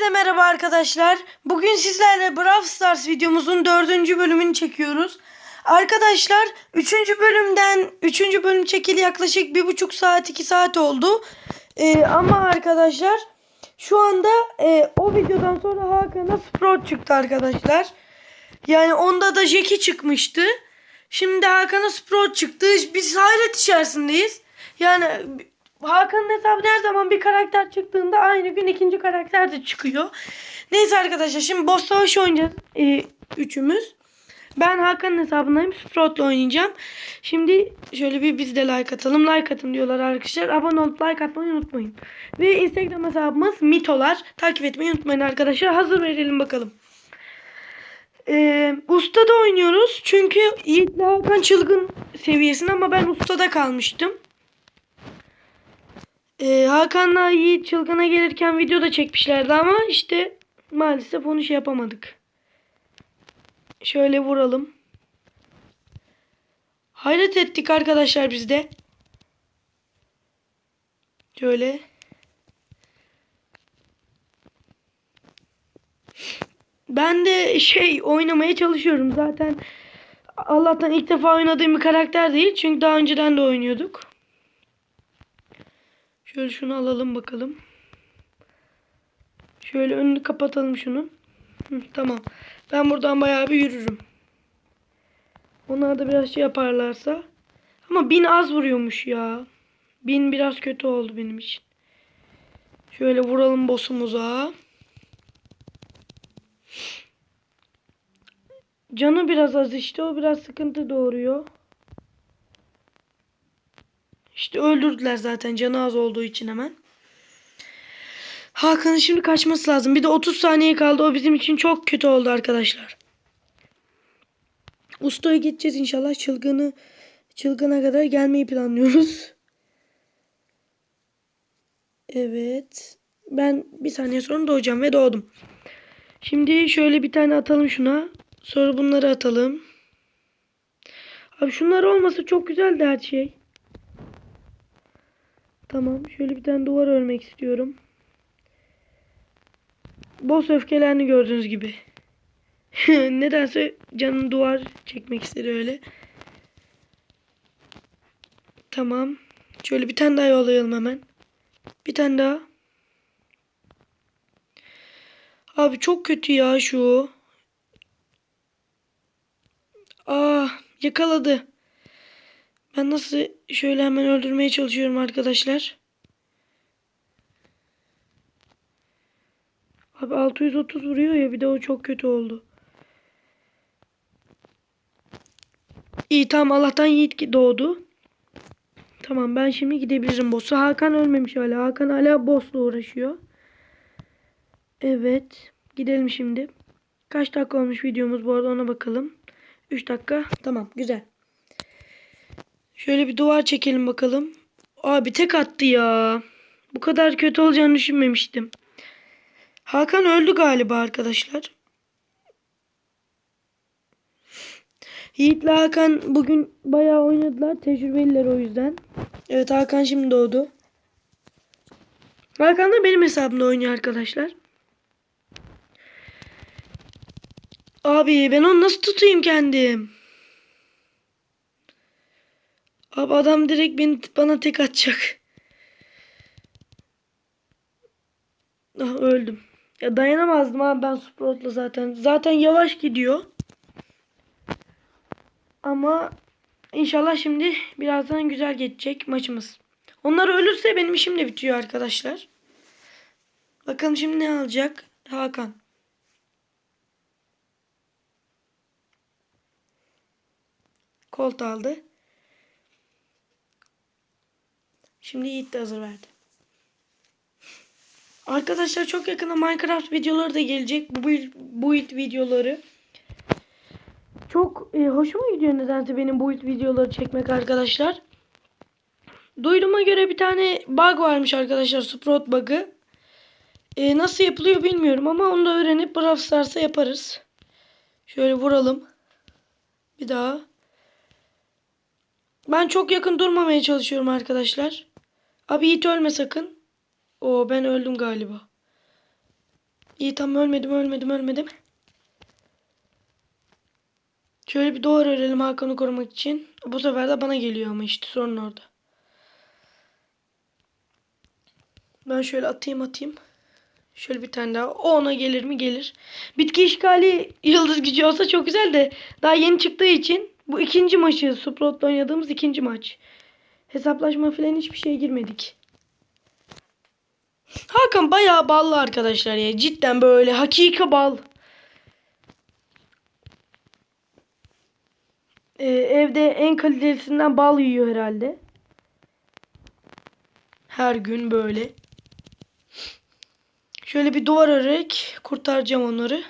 Herkese merhaba arkadaşlar. Bugün sizlerle Brawl Stars videomuzun dördüncü bölümünü çekiyoruz. Arkadaşlar üçüncü bölümden üçüncü bölüm çekili yaklaşık bir buçuk saat iki saat oldu. Ee, ama arkadaşlar şu anda e, o videodan sonra Hakan'a Sprout çıktı arkadaşlar. Yani onda da Jackie çıkmıştı. Şimdi Hakan'a Sprout çıktı. Biz hayret içerisindeyiz. Yani Hakan'ın hesabı her zaman bir karakter çıktığında aynı gün ikinci karakter de çıkıyor. Neyse arkadaşlar şimdi boss savaşı oynayacağız. e, üçümüz. Ben Hakan'ın hesabındayım. Sprout'la oynayacağım. Şimdi şöyle bir biz de like atalım. Like atın diyorlar arkadaşlar. Abone olup like atmayı unutmayın. Ve Instagram hesabımız mitolar. Takip etmeyi unutmayın arkadaşlar. Hazır verelim bakalım. Ee, ustada oynuyoruz. Çünkü Yiğit'le Hakan çılgın seviyesinde ama ben ustada kalmıştım. Ee, Hakan'la Yiğit çılgına gelirken video da çekmişlerdi ama işte maalesef onu şey yapamadık. Şöyle vuralım. Hayret ettik arkadaşlar biz de. Şöyle. Ben de şey oynamaya çalışıyorum zaten. Allah'tan ilk defa oynadığım bir karakter değil. Çünkü daha önceden de oynuyorduk. Şöyle şunu alalım bakalım. Şöyle önünü kapatalım şunun. Hı, tamam. Ben buradan bayağı bir yürürüm. Onlar da biraz şey yaparlarsa. Ama bin az vuruyormuş ya. Bin biraz kötü oldu benim için. Şöyle vuralım boss'umuza. Canı biraz az işte. O biraz sıkıntı doğuruyor. İşte öldürdüler zaten canı az olduğu için hemen. Hakan'ın şimdi kaçması lazım. Bir de 30 saniye kaldı. O bizim için çok kötü oldu arkadaşlar. Ustaya gideceğiz inşallah. Çılgını çılgına kadar gelmeyi planlıyoruz. Evet. Ben bir saniye sonra doğacağım ve doğdum. Şimdi şöyle bir tane atalım şuna. Sonra bunları atalım. Abi şunlar olmasa çok güzeldi her şey. Tamam. Şöyle bir tane duvar örmek istiyorum. Boss öfkelerini gördüğünüz gibi. Nedense canım duvar çekmek istedi öyle. Tamam. Şöyle bir tane daha yollayalım hemen. Bir tane daha. Abi çok kötü ya şu. Ah yakaladı. Ben nasıl şöyle hemen öldürmeye çalışıyorum arkadaşlar. Abi 630 vuruyor ya bir de o çok kötü oldu. İyi tamam Allah'tan Yiğit doğdu. Tamam ben şimdi gidebilirim boss'a. Hakan ölmemiş hala. Hakan hala boss'la uğraşıyor. Evet. Gidelim şimdi. Kaç dakika olmuş videomuz bu arada ona bakalım. 3 dakika. Tamam güzel. Şöyle bir duvar çekelim bakalım. Abi tek attı ya. Bu kadar kötü olacağını düşünmemiştim. Hakan öldü galiba arkadaşlar. Yiğit'le Hakan bugün bayağı oynadılar. Tecrübeliler o yüzden. Evet Hakan şimdi doğdu. Hakan da benim hesabımda oynuyor arkadaşlar. Abi ben onu nasıl tutayım kendim? Abi adam direkt beni, bana tek atacak. Ah öldüm. Ya dayanamazdım abi ben Sprout'la zaten. Zaten yavaş gidiyor. Ama inşallah şimdi birazdan güzel geçecek maçımız. Onlar ölürse benim işim de bitiyor arkadaşlar. Bakalım şimdi ne alacak Hakan. Colt aldı. Şimdi Yiğit de hazır verdi. Arkadaşlar çok yakında Minecraft videoları da gelecek. Bu build, videoları. Çok e, hoşuma gidiyor nedense benim build videoları çekmek arkadaşlar. Duyduğuma göre bir tane bug varmış arkadaşlar. Sprout bug'ı. E, nasıl yapılıyor bilmiyorum ama onu da öğrenip Brawl Stars'a yaparız. Şöyle vuralım. Bir daha. Ben çok yakın durmamaya çalışıyorum arkadaşlar. Abi Yiğit ölme sakın. Oo ben öldüm galiba. İyi tamam ölmedim ölmedim ölmedim. Şöyle bir duvar örelim Hakan'ı korumak için. Bu sefer de bana geliyor ama işte sorun orada. Ben şöyle atayım atayım. Şöyle bir tane daha. O ona gelir mi? Gelir. Bitki işgali yıldız gücü olsa çok güzel de daha yeni çıktığı için bu ikinci maçı Sprout'la oynadığımız ikinci maç. Hesaplaşma falan hiçbir şeye girmedik. Hakan bayağı ballı arkadaşlar ya. Cidden böyle hakika bal. Ee, evde en kalitelisinden bal yiyor herhalde. Her gün böyle. Şöyle bir duvar örerek kurtaracağım onları.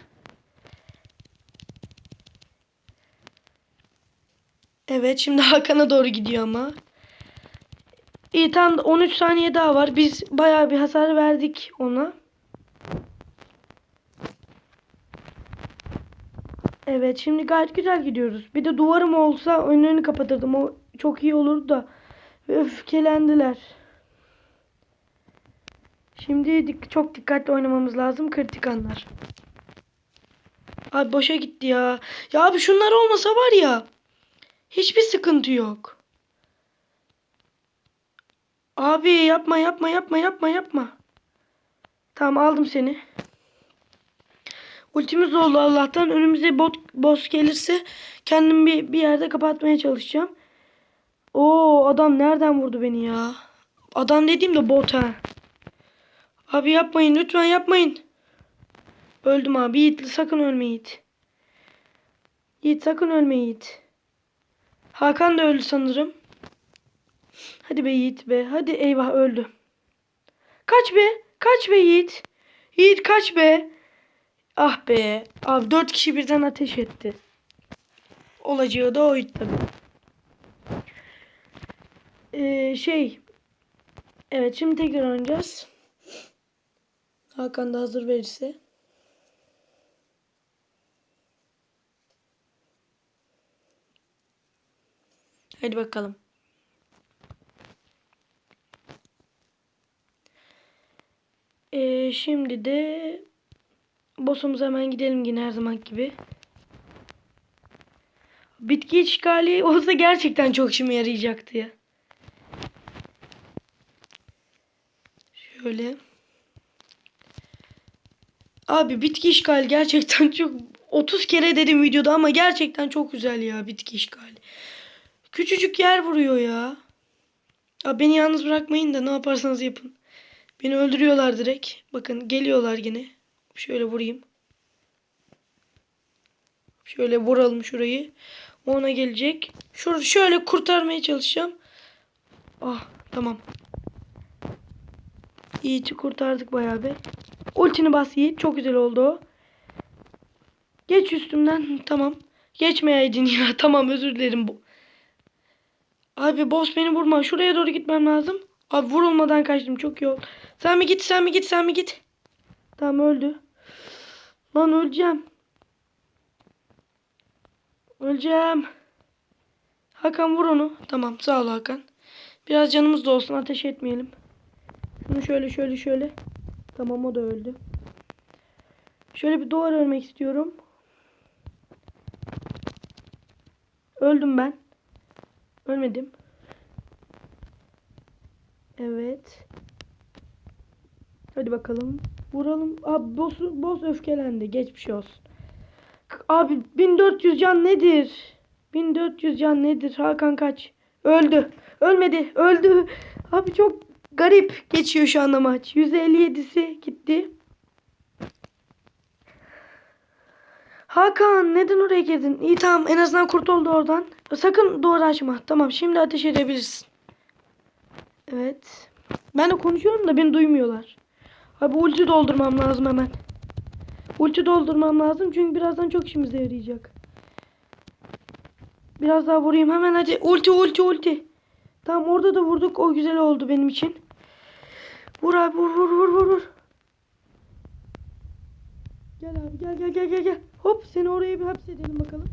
Evet şimdi Hakan'a doğru gidiyor ama. İyi tam 13 saniye daha var. Biz bayağı bir hasar verdik ona. Evet şimdi gayet güzel gidiyoruz. Bir de duvarım olsa önlerini kapatırdım. O çok iyi olurdu da. Öfkelendiler. Şimdi dik- çok dikkatli oynamamız lazım. Kritik anlar. Abi boşa gitti ya. Ya abi şunlar olmasa var ya. Hiçbir sıkıntı yok. Abi yapma yapma yapma yapma yapma. Tamam aldım seni. Ultimiz oldu Allah'tan. Önümüze bot boss gelirse kendimi bir, bir yerde kapatmaya çalışacağım. Oo adam nereden vurdu beni ya? Adam dediğim de bot ha. Abi yapmayın lütfen yapmayın. Öldüm abi Yiğit sakın ölme Yiğit. Yiğit sakın ölme Yiğit. Hakan da öldü sanırım. Hadi be Yiğit be. Hadi eyvah öldü. Kaç be. Kaç be Yiğit. Yiğit kaç be. Ah be. Abi dört kişi birden ateş etti. Olacağı da oydu tabii. Ee, şey. Evet şimdi tekrar oynayacağız. Hakan da hazır verirse. Hadi bakalım. Şimdi de boss'umuza hemen gidelim yine her zaman gibi. Bitki işgali olsa gerçekten çok işime yarayacaktı ya. Şöyle. Abi bitki işgali gerçekten çok 30 kere dedim videoda ama gerçekten çok güzel ya bitki işgali. Küçücük yer vuruyor ya. Abi beni yalnız bırakmayın da ne yaparsanız yapın. Beni öldürüyorlar direkt. Bakın geliyorlar yine. Şöyle vurayım. Şöyle vuralım şurayı. Ona gelecek. Şurada şöyle kurtarmaya çalışacağım. Ah tamam. Yiğit'i kurtardık bayağı bir. Ultini bas Yiğit. Çok güzel oldu o. Geç üstümden. Tamam. Geçmeyeydin ya. Tamam özür dilerim. Abi boss beni vurma. Şuraya doğru gitmem lazım. Abi vurulmadan kaçtım. Çok iyi oldu. Sen mi git sen mi git sen mi git. Tamam öldü. Lan öleceğim. Öleceğim. Hakan vur onu. Tamam sağ ol Hakan. Biraz canımız da olsun ateş etmeyelim. Şunu şöyle şöyle şöyle. Tamam o da öldü. Şöyle bir duvar örmek istiyorum. Öldüm ben. Ölmedim. Evet. Hadi bakalım. Vuralım. Abi boss, boss öfkelendi. Geçmiş olsun. Abi 1400 can nedir? 1400 can nedir? Hakan kaç? Öldü. Ölmedi. Öldü. Abi çok garip geçiyor şu anda maç. %57'si gitti. Hakan neden oraya girdin? İyi tamam en azından kurtuldu oradan. Sakın doğru açma. Tamam şimdi ateş edebilirsin. Evet. Ben de konuşuyorum da beni duymuyorlar. Abi ulti doldurmam lazım hemen. Ulti doldurmam lazım çünkü birazdan çok işimize yarayacak. Biraz daha vurayım hemen hadi. Ulti ulti ulti. Tamam orada da vurduk. O güzel oldu benim için. Vur abi vur vur vur vur vur. Gel abi gel gel gel gel gel. Hop seni oraya bir hapsedelim bakalım.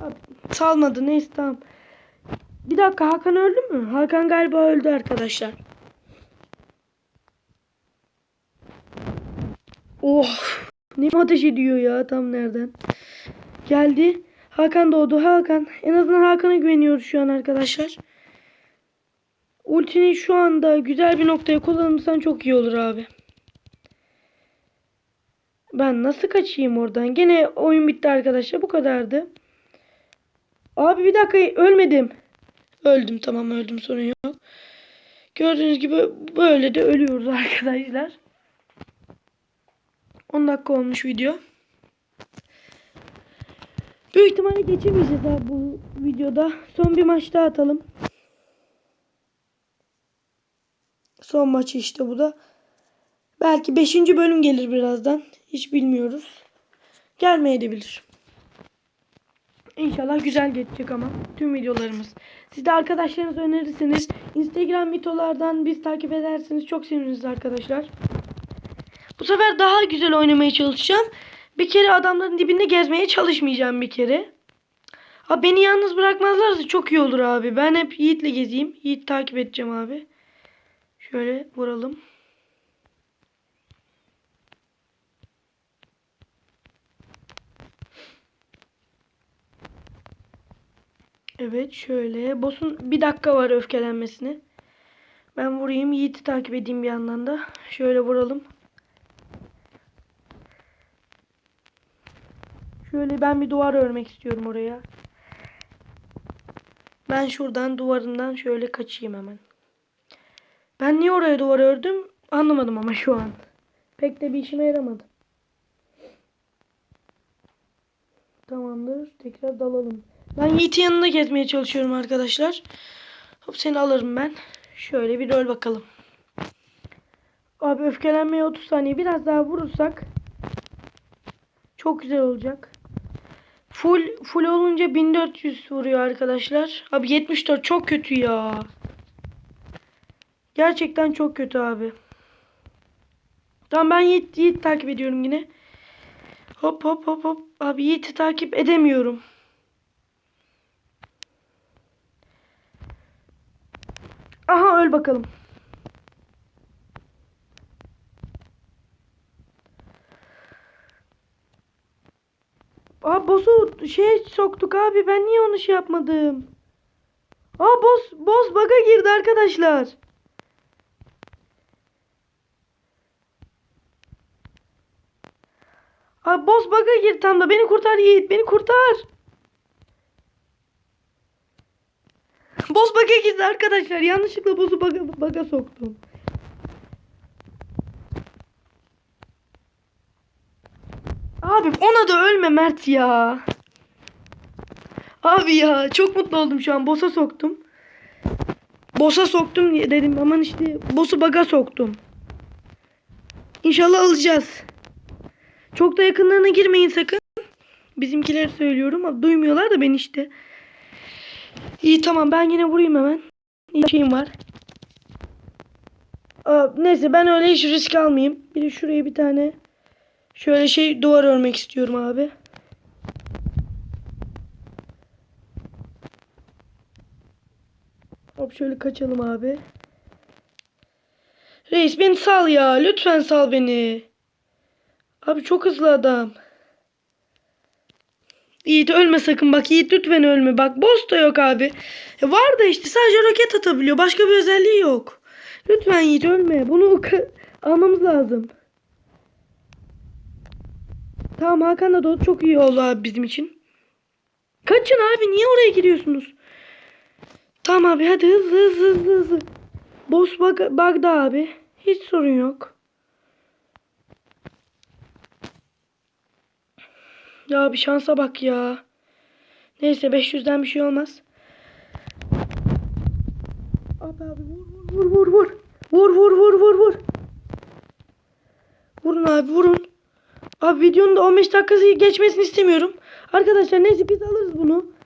Abi, salmadı neyse tamam. Bir dakika Hakan öldü mü? Hakan galiba öldü arkadaşlar. Oh. Ne ateş ediyor ya tam nereden. Geldi. Hakan doğdu. Hakan. En azından Hakan'a güveniyoruz şu an arkadaşlar. Ultini şu anda güzel bir noktaya kullanırsan çok iyi olur abi. Ben nasıl kaçayım oradan? Gene oyun bitti arkadaşlar. Bu kadardı. Abi bir dakika ölmedim. Öldüm tamam öldüm sorun yok. Gördüğünüz gibi böyle de ölüyoruz arkadaşlar. 10 dakika olmuş video. Büyük ihtimalle geçemeyeceğiz abi bu videoda. Son bir maç daha atalım. Son maçı işte bu da. Belki 5. bölüm gelir birazdan. Hiç bilmiyoruz. Gelmeyebilir. İnşallah güzel geçecek ama tüm videolarımız. Siz de arkadaşlarınız önerirseniz Instagram mitolardan biz takip ederseniz çok seviniriz arkadaşlar. Bu sefer daha güzel oynamaya çalışacağım. Bir kere adamların dibinde gezmeye çalışmayacağım bir kere. Abi beni yalnız bırakmazlarsa çok iyi olur abi. Ben hep Yiğit'le gezeyim. Yiğit takip edeceğim abi. Şöyle vuralım. Evet şöyle. Boss'un bir dakika var öfkelenmesine. Ben vurayım. Yiğit'i takip edeyim bir yandan da. Şöyle vuralım. Şöyle ben bir duvar örmek istiyorum oraya. Ben şuradan duvarından şöyle kaçayım hemen. Ben niye oraya duvar ördüm anlamadım ama şu an. Pek de bir işime yaramadı. Tamamdır. Tekrar dalalım. Ben Yiğit'in yanına gezmeye çalışıyorum arkadaşlar. Hop seni alırım ben. Şöyle bir rol bakalım. Abi öfkelenmeye 30 saniye biraz daha vurursak çok güzel olacak. Full full olunca 1400 vuruyor arkadaşlar. Abi 74 çok kötü ya. Gerçekten çok kötü abi. Tamam ben Yiğit, Yiğit takip ediyorum yine. Hop hop hop hop. Abi Yiğit'i takip edemiyorum. Aha öl bakalım. Aa boss'u şey soktuk abi. Ben niye onu şey yapmadım? Aa boss boss bug'a girdi arkadaşlar. Aa boss bug'a girdi tam da. Beni kurtar Yiğit. Beni kurtar. Boss bug'a girdi arkadaşlar. Yanlışlıkla boss'u bug'a, bug'a soktum. Abi ona da ölme Mert ya. Abi ya çok mutlu oldum şu an. Boss'a soktum. Boss'a soktum dedim. Aman işte boss'u bug'a soktum. İnşallah alacağız. Çok da yakınlarına girmeyin sakın. Bizimkileri söylüyorum duymuyorlar da ben işte. İyi tamam ben yine vurayım hemen. İyi şeyim var. Aa, neyse ben öyle hiç risk almayayım. Bir de şuraya bir tane şöyle şey duvar örmek istiyorum abi. Hop şöyle kaçalım abi. Reis beni sal ya. Lütfen sal beni. Abi çok hızlı adam. Yiğit ölme sakın bak Yiğit lütfen ölme. Bak boss da yok abi. E var da işte sadece roket atabiliyor. Başka bir özelliği yok. Lütfen Yiğit ölme. Bunu almamız lazım. Tamam Hakan da doğdu. Çok iyi oldu abi bizim için. Kaçın abi. Niye oraya giriyorsunuz? Tamam abi hadi hızlı hızlı hızlı hızlı. Boss bug, bug'da abi. Hiç sorun yok. Ya bir şansa bak ya. Neyse 500'den bir şey olmaz. Abi abi vur vur vur vur. Vur vur vur vur vur. Vurun abi vurun. Abi videonun da 15 dakikası geçmesini istemiyorum. Arkadaşlar neyse biz alırız bunu.